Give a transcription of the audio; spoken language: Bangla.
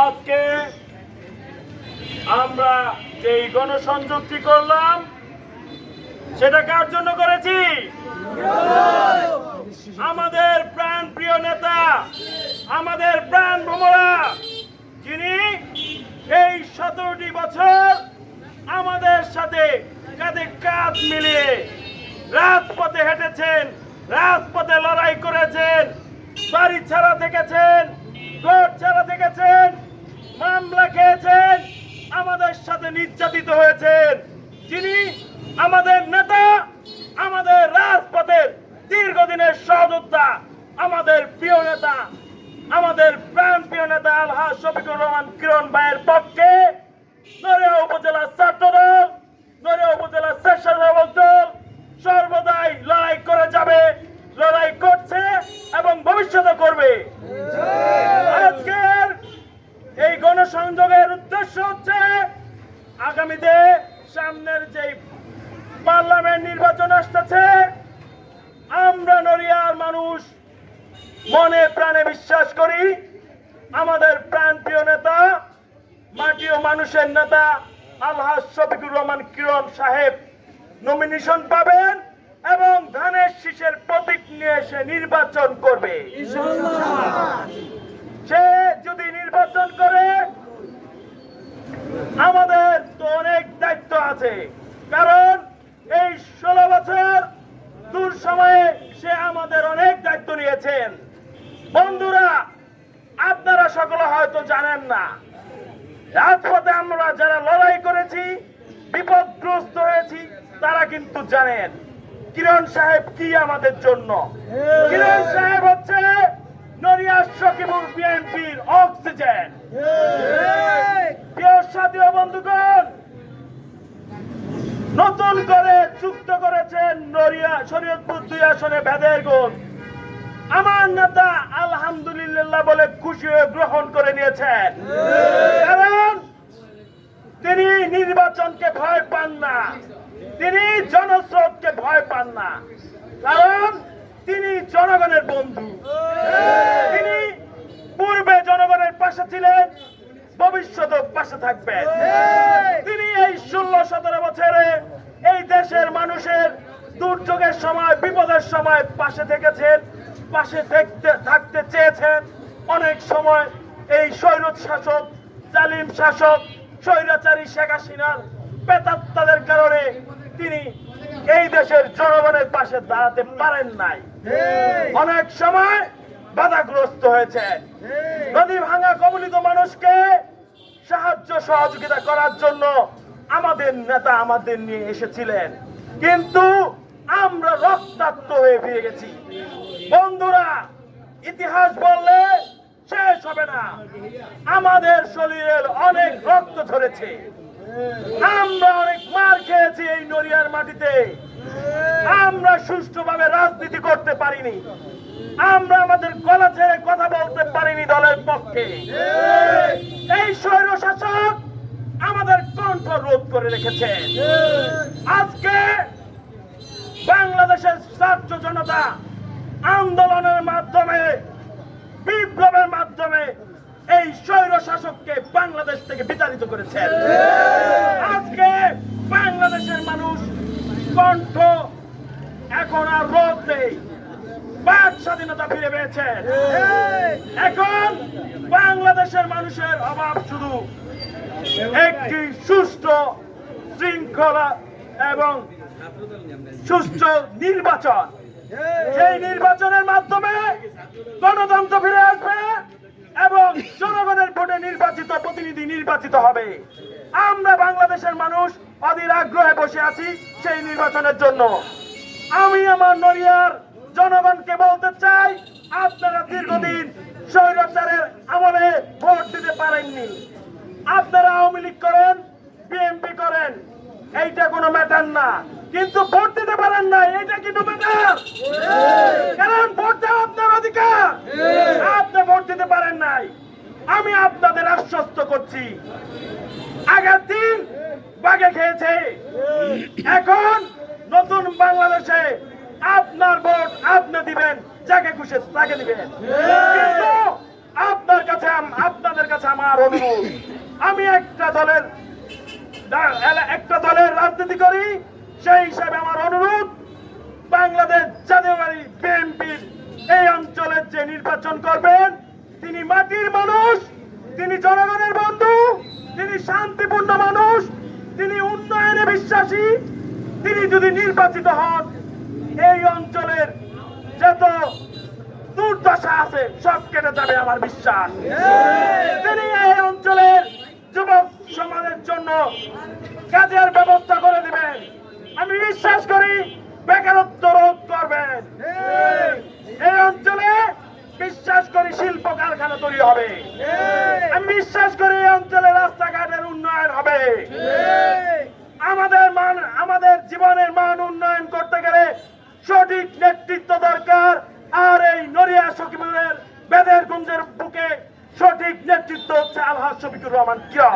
আজকে আমরা যেই গণসংযোগটি করলাম সেটা কার জন্য করেছি? আমাদের প্রাণ প্রিয় নেতা আমাদের প্রাণ ভ্রমরা যিনি এই সতেরোটি বছর আমাদের সাথে কাঁধে কাঁধ মিলিয়ে রাজপথে হেঁটেছেন, রাজপথে লড়াই করেছেন, বাড়ি ছাড়া থেকেছেন কোর্ট ছাড়া থেকেছেন, মামলা খেয়েছেন, আমাদের সাথে নির্যাতিত হয়েছেন। যিনি আমাদের নেতা, আমাদের রাজপথের দীর্ঘদিনের সহযোদ্ধা, আমাদের প্রিয় নেতা, আমাদের প্রাণ প্রিয় নেতা আলহা শফিকুর রহমান কিরণ ভাইয়ের পক্ষে নড়িয়া উপজেলা ছাত্র দল নড়িয়া উপজেলা স্বেচ্ছাসেবক দল সর্বদাই লড়াই করে যাবে লড়াই করছে এবং ভবিষ্যতে করবে আজকের এই গণসংযোগের উদ্দেশ্য হচ্ছে আগামীতে সামনের যেই পার্লামেন্ট নির্বাচন আসতেছে আমরা নড়িয়ার মানুষ মনে প্রাণে বিশ্বাস করি আমাদের প্রাণপ্রিয় নেতা মাটি ও মানুষের নেতা আলহাজ শফিকুর রহমান কিরণ সাহেব নমিনেশন পাবেন এবং ধানের শীষের প্রতীক নিয়ে এসে নির্বাচন করবে। সে যদি নির্বাচন করে আমাদের তো অনেক দায়িত্ব আছে। কারণ এই ষোলো বছর দূর সময়ে সে আমাদের অনেক দায়িত্ব নিয়েছেন। বন্ধুরা, আপনারা সকলে হয়তো জানেন না রাজপথে আমরা যারা লড়াই করেছি, বিপদগ্রস্ত হয়েছি, তারা কিন্তু জানেন কিরণ সাহেব কি আমাদের জন্য। কিরণ সাহেব হচ্ছে নড়িয়া সকিবুল বিএনপির অক্সিজেন। করে যুক্ত করেছেন নড়িয়া, শরীয়তপুর দুই আসনে ভেদের গুণ। আমার নেতা আলহামদুলিল্লাহ বলে খুশি হয়ে গ্রহণ করে নিয়েছেন। কারণ তিনি নির্বাচনকে ভয় পান না। তিনি জনস্রোতকে ভয় পান না। কারণ তিনি জনগণের বন্ধু। তিনি পূর্বে জনগণের পাশে ছিলেন ভবিষ্যতে পাশে থাকবেন। তিনি এই ষোলো সতেরো বছরে দেশের মানুষের দুর্যোগের সময় বিপদের সময় পাশে থেকেছেন পাশে থাকতে থাকতে চেয়েছেন। অনেক সময় এই স্বৈরত শাসক জালিম শাসক স্বৈরাচারী শেখ হাসিনার পেতাত্তাদের কারণে তিনি এই দেশের জনগণের পাশে দাঁড়াতে পারেন নাই। অনেক সময় বাধাগ্রস্ত হয়েছেন নদী ভাঙা কবলিত মানুষকে সাহায্য সহযোগিতা করার জন্য আমাদের নেতা আমাদের নিয়ে এসেছিলেন। কিন্তু আমরা রক্তাক্ত হয়ে ফিরে গেছি। বন্ধুরা, ইতিহাস বললে শেষ হবে না। আমাদের শরীরের অনেক রক্ত ঝরেছে। আমরা অনেক মার খেয়েছি এই নড়িয়ার মাটিতে। আমরা সুষ্ঠুভাবে রাজনীতি করতে পারিনি। আমরা আমাদের গলা ছেড়ে কথা বলতে পারিনি দলের পক্ষে। এই স্বৈর শাসক আমাদের কণ্ঠ রোধ করে রেখেছে। আজকে বাংলাদেশের ছাত্র জনতা আন্দোলনের মাধ্যমে বিপ্লবের মাধ্যমে এই স্বৈর শাসককে বাংলাদেশ থেকে বিতাড়িত করেছেন আজকে বাংলাদেশের মানুষ কণ্ঠ এখন আর রোধ নেই বাক স্বাধীনতা ফিরে পেয়েছে। এখন বাংলাদেশের মানুষের অভাব শুধু একটি সুষ্ঠু শৃঙ্খলা এবং সুষ্ঠু নির্বাচন। সেই নির্বাচনের মাধ্যমে গণতন্ত্র ফিরে আসবে এবং জনগণের ভোটে নির্বাচিত প্রতিনিধি নির্বাচিত হবে। আমরা বাংলাদেশের মানুষ অধীর আগ্রহে বসে আছি সেই নির্বাচনের জন্য। আমি আমার নড়িয়ার জনগণকে বলতে চাই, আপনারা দীর্ঘদিন স্বৈরাচারের আমলে ভোট দিতে পারেননি। আপনারা আওয়ামী লীগ করেন বিএনপি করেন, এইটা কোনো ম্যাটার না। কিন্তু ভোট দিতে পারেন না, এইটা কিন্তু ম্যাটার কারণ ভোট দেওয়া আপনার অধিকার। আপনি ভোট দিতে পারেন নাই। আমি আপনাদের আশ্বস্ত করছি। আগের দিন বাগে খেয়েছে। এখন নতুন বাংলাদেশে আপনার ভোট আপনি দিবেন, যাকে খুশি তাকে দিবেন। কিন্তু আপনার কাছে আপনাদের কাছে আমার অনুরোধ। আমি একটা দলের একটা দলের রাজনীতি করি সেই হিসাবে আমার অনুরোধ বাংলাদেশ জাতীয়বাদী বিএনপির এই অঞ্চলের যে নির্বাচন করবেন তিনি মাটির মানুষ তিনি জনগণের বন্ধু তিনি শান্তিপূর্ণ মানুষ তিনি উন্নয়নে বিশ্বাসী তিনি যদি নির্বাচিত হন এই অঞ্চলের যত দুর্দশা আছে সব কেটে যাবে আমার বিশ্বাস। তিনি যুবক সমাজের জন্য কাজের ব্যবস্থা করে দিবেন আমি বিশ্বাস করি বেকারত্ব রোধ করবেন এই অঞ্চলে বিশ্বাস করি শিল্প কারখানা তৈরি হবে আমি বিশ্বাস করি এই অঞ্চলে রাস্তাঘাটের উন্নয়ন হবে আমাদের মান আমাদের জীবনের মান উন্নয়ন করতে গেলে সঠিক নেতৃত্ব দরকার আর এই নড়িয়া সকিমের বেদের গুঞ্জের বুকে সঠিক নেতৃত্ব হচ্ছে আলহাজ শফিকুর রহমান। কিয়া?